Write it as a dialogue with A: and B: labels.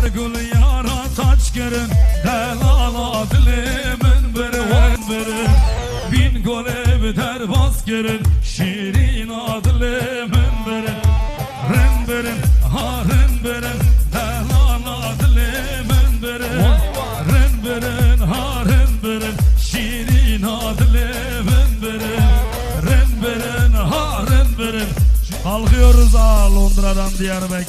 A: Her gül yara taç gerin Delala dilimin biri var biri Bin gol ev derbaz gerin Şirin adlimin biri Rin birin ha rin birin Delala dilimin biri Rin birin ha rin birin Şirin adlimin biri Rin birin ha rin birin Kalkıyoruz ha Londra'dan Diyarbakır